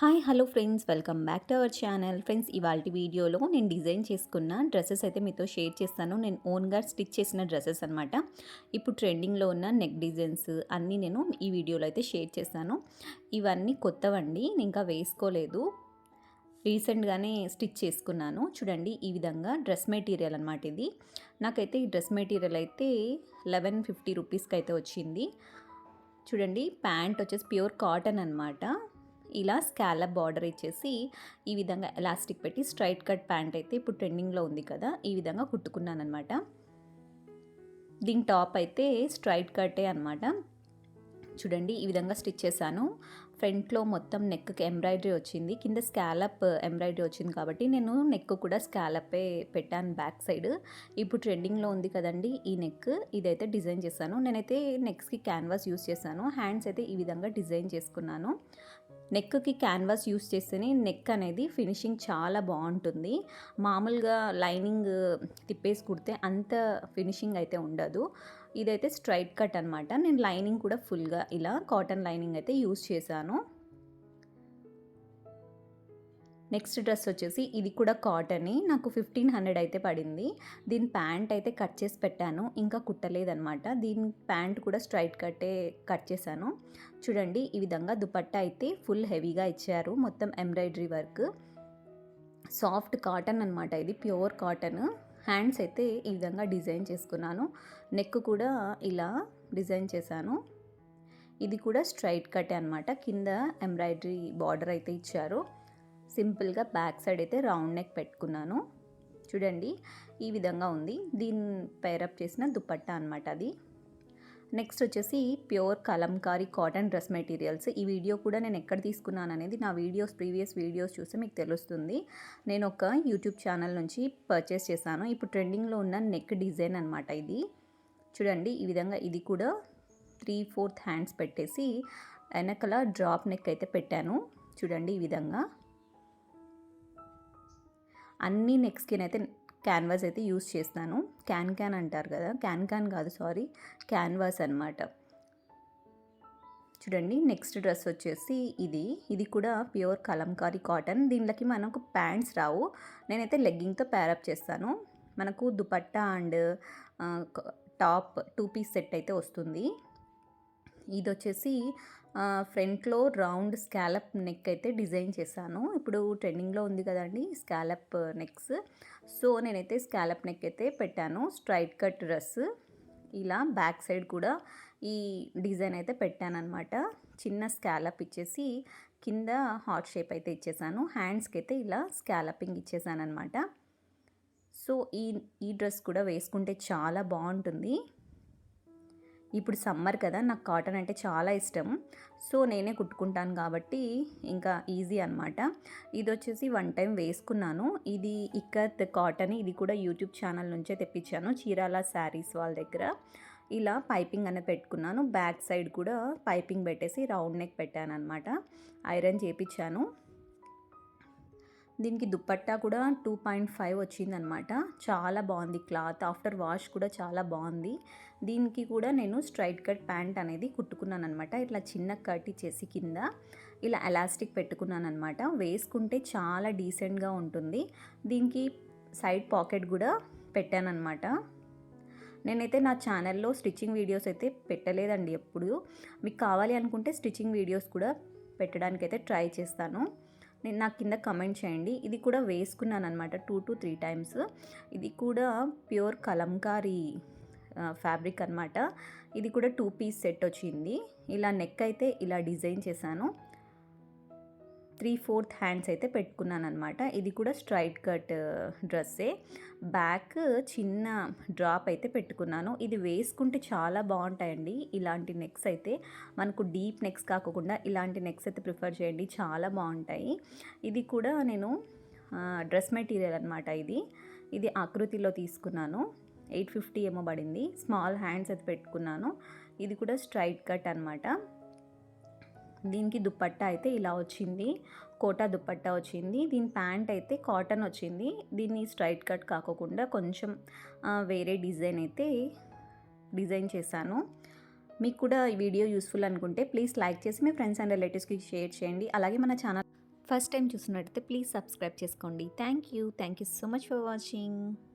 Hi hello friends welcome back to our channel friends ఇవాళ వీడియోలో నేను డిజైన్ చేసుకున్న డ్రెస్సెస్ అయితే మీతో షేర్ చేస్తాను. నేను ఓన్గా స్టిచ్ చేసిన డ్రెస్సెస్ అనమాట ఇప్పుడు ట్రెండింగ్లో ఉన్న నెక్ డిజైన్స్ అన్నీ నేను ఈ వీడియోలో అయితే షేర్ చేస్తాను. ఇవన్నీ కొత్తవండి. నేను ఇంకా వేసుకోలేదు. రీసెంట్గానే స్టిచ్ చేసుకున్నాను. చూడండి ఈ విధంగా డ్రెస్ మెటీరియల్ అనమాట ఇది. నాకైతే ఈ డ్రెస్ మెటీరియల్ అయితే లెవెన్ ఫిఫ్టీ రూపీస్కి అయితే వచ్చింది. చూడండి ప్యాంట్ వచ్చేసి ప్యూర్ కాటన్ అనమాట ఇలా స్కాలప్ బార్డర్ ఇచ్చేసి ఈ విధంగా ఎలాస్టిక్ పెట్టి స్ట్రైట్ కట్ ప్యాంట్ అయితే ఇప్పుడు ట్రెండింగ్లో ఉంది కదా ఈ విధంగా కుట్టుకున్నాను అనమాట దీని టాప్ అయితే స్ట్రైట్ కట్టే అనమాట చూడండి ఈ విధంగా స్టిచ్ చేశాను. ఫ్రంట్లో మొత్తం నెక్కి ఎంబ్రాయిడరీ వచ్చింది. కింద స్కాలప్ ఎంబ్రాయిడరీ వచ్చింది కాబట్టి నేను నెక్ కూడా స్కాలపే పెట్టాను బ్యాక్ సైడ్. ఇప్పుడు ట్రెండింగ్లో ఉంది కదండి ఈ నెక్ ఇదైతే డిజైన్ చేశాను. నేనైతే నెక్స్కి క్యాన్వాస్ యూస్ చేశాను. హ్యాండ్స్ అయితే ఈ విధంగా డిజైన్ చేసుకున్నాను. నెక్కి క్యాన్వాస్ యూస్ చేస్తేనే నెక్ అనేది ఫినిషింగ్ చాలా బాగుంటుంది. మామూలుగా లైనింగ్ తిప్పేసి కుడితే అంత ఫినిషింగ్ అయితే ఉండదు. ఇదైతే స్ట్రైట్ కట్ అనమాట నేను లైనింగ్ కూడా ఫుల్గా ఇలా కాటన్ లైనింగ్ అయితే యూస్ చేశాను. నెక్స్ట్ డ్రెస్ వచ్చేసి ఇది కూడా కాటనే నాకు ఫిఫ్టీన్ హండ్రెడ్ అయితే పడింది. దీని ప్యాంట్ అయితే కట్ చేసి పెట్టాను ఇంకా కుట్టలేదనమాట దీని ప్యాంట్ కూడా స్ట్రైట్ కట్టే కట్ చేశాను. చూడండి ఈ విధంగా దుపట్టా అయితే ఫుల్ హెవీగా ఇచ్చారు మొత్తం ఎంబ్రాయిడరీ వర్క్. సాఫ్ట్ కాటన్ అనమాట ఇది ప్యూర్ కాటన్. హ్యాండ్స్ అయితే ఈ విధంగా డిజైన్ చేసుకున్నాను. నెక్ కూడా ఇలా డిజైన్ చేశాను. ఇది కూడా స్ట్రైట్ కట్ అనమాట కింద ఎంబ్రాయిడరీ బార్డర్ అయితే ఇచ్చారు. సింపుల్గా బ్యాక్ సైడ్ అయితే రౌండ్ నెక్ పెట్టుకున్నాను. చూడండి ఈ విధంగా ఉంది. దీన్ని పేరప్ చేసిన దుపట్టా అనమాట అది. నెక్స్ట్ వచ్చేసి pure Kalamkari cotton dress materials. ఈ వీడియో కూడా నేను ఎక్కడ తీసుకున్నాను అనేది నా వీడియోస్ ప్రీవియస్ వీడియోస్ చూస్తే మీకు తెలుస్తుంది. నేను ఒక యూట్యూబ్ ఛానల్ నుంచి పర్చేస్ చేశాను. ఇప్పుడు ట్రెండింగ్లో ఉన్న నెక్ డిజైన్ అనమాట ఇది. చూడండి ఈ విధంగా ఇది కూడా త్రీ ఫోర్త్ హ్యాండ్స్ పెట్టేసి వెనకల డ్రాప్ నెక్ అయితే పెట్టాను. చూడండి ఈ విధంగా. అన్ని నెక్ అయితే క్యాన్వాస్ అయితే యూస్ చేస్తాను. క్యాన్ క్యాన్ అంటారు కదా? క్యాన్ క్యాన్ కాదు సారీ క్యాన్వాస్ అనమాట చూడండి నెక్స్ట్ డ్రెస్ వచ్చేసి ఇది. ఇది కూడా ప్యూర్ కలంకారీ కాటన్. దీనిలోకి మనకు ప్యాంట్స్ రావు. నేనైతే లెగ్గింగ్తో ప్యారప్ చేస్తాను. మనకు dupatta and top two piece set అయితే వస్తుంది. ఇది వచ్చేసి ఫ్రంట్లో రౌండ్ స్కాలప్ నెక్ అయితే డిజైన్ చేశాను. ఇప్పుడు ట్రెండింగ్లో ఉంది కదండి స్కాలప్ నెక్స్. సో నేనైతే స్కాలప్ నెక్ అయితే పెట్టాను. Straight cut dress. ఇలా బ్యాక్ సైడ్ కూడా ఈ డిజైన్ అయితే పెట్టానమాట చిన్న స్కాలప్ ఇచ్చేసి కింద హాట్ షేప్ అయితే ఇచ్చేసాను. హ్యాండ్స్కి అయితే ఇలా స్కాలపింగ్ ఇచ్చేసాను అనమాట సో ఈ ఈ డ్రెస్ కూడా వేసుకుంటే చాలా బాగుంటుంది. ఇప్పుడు సమ్మర్ కదా నాకు కాటన్ అంటే చాలా ఇష్టం. సో నేనే కుట్టుకుంటాను కాబట్టి ఇంకా ఈజీ అనమాట ఇది వచ్చేసి వన్ టైం వేసుకున్నాను. ఇది ఇక్కత్ కాటన్ ఇది కూడా యూట్యూబ్ ఛానల్ నుంచే తెప్పించాను. చీరాల శారీస్ వాళ్ళ దగ్గర. ఇలా పైపింగ్ అనేది పెట్టుకున్నాను. బ్యాక్ సైడ్ కూడా పైపింగ్ పెట్టేసి రౌండ్ నెక్ పెట్టాను అనమాట ఐరన్ చేపించాను. దీనికి దుప్పట్టా కూడా టూ పాయింట్ ఫైవ్ వచ్చిందనమాట. చాలా బాగుంది క్లాత్. ఆఫ్టర్ వాష్ కూడా చాలా బాగుంది. దీనికి కూడా నేను స్ట్రైట్ కట్ ప్యాంట్ అనేది కుట్టుకున్నాను అనమాట ఇట్లా చిన్న కట్ ఇచ్చేసి కింద ఇలా ఎలాస్టిక్ పెట్టుకున్నాను అనమాట వేసుకుంటే చాలా డీసెంట్గా ఉంటుంది. దీనికి సైడ్ పాకెట్ కూడా పెట్టానమాట నేనైతే నా ఛానల్లో స్టిచ్చింగ్ వీడియోస్ అయితే పెట్టలేదండి ఎప్పుడు. మీకు కావాలి అనుకుంటే స్టిచ్చింగ్ వీడియోస్ కూడా పెట్టడానికి అయితే ట్రై చేస్తాను. నేను నాకు కింద కమెంట్ చేయండి. ఇది కూడా వేసుకున్నాను అనమాట టూ టు త్రీ టైమ్స్. ఇది కూడా ప్యూర్ కలంకారీ ఫ్యాబ్రిక్ అనమాట ఇది కూడా టూ పీస్ సెట్ వచ్చింది. ఇలా నెక్ అయితే ఇలా డిజైన్ చేశాను. త్రీ ఫోర్త్ హ్యాండ్స్ అయితే పెట్టుకున్నాను అనమాట ఇది కూడా స్ట్రైట్ కట్ uh, డ్రెస్సే. బ్యాక్ చిన్న డ్రాప్ అయితే పెట్టుకున్నాను. ఇది వేసుకుంటే చాలా బాగుంటాయండి. ఇలాంటి నెక్స్ అయితే మనకు డీప్ నెక్స్ కాకుండా ఇలాంటి నెక్స్ అయితే ప్రిఫర్ చేయండి. చాలా బాగుంటాయి. ఇది కూడా నేను డ్రెస్ మెటీరియల్ అనమాట ఇది. ఇది ఆకృతిలో తీసుకున్నాను. ఎయిట్ ఫిఫ్టీ ఏమో పడింది. స్మాల్ హ్యాండ్స్ అయితే పెట్టుకున్నాను. ఇది కూడా స్ట్రైట్ కట్ అనమాట దీనికి దుప్పట్టా అయితే ఇలా వచ్చింది. కోటా దుప్పట్టా వచ్చింది. దీని ప్యాంట్ అయితే కాటన్ వచ్చింది. దీన్ని స్ట్రైట్ కట్ కాకుండా కొంచెం వేరే డిజైన్ అయితే డిజైన్ చేశాను. మీకు కూడా ఈ వీడియో యూస్ఫుల్ అనుకుంటే ప్లీజ్ లైక్ చేసి మీ ఫ్రెండ్స్ అండ్ రిలేటివ్స్కి షేర్ చేయండి. అలాగే మన ఛానల్ ఫస్ట్ టైం చూసినట్టయితే ప్లీజ్ సబ్స్క్రైబ్ చేసుకోండి. Thank you. Thank you so much for watching.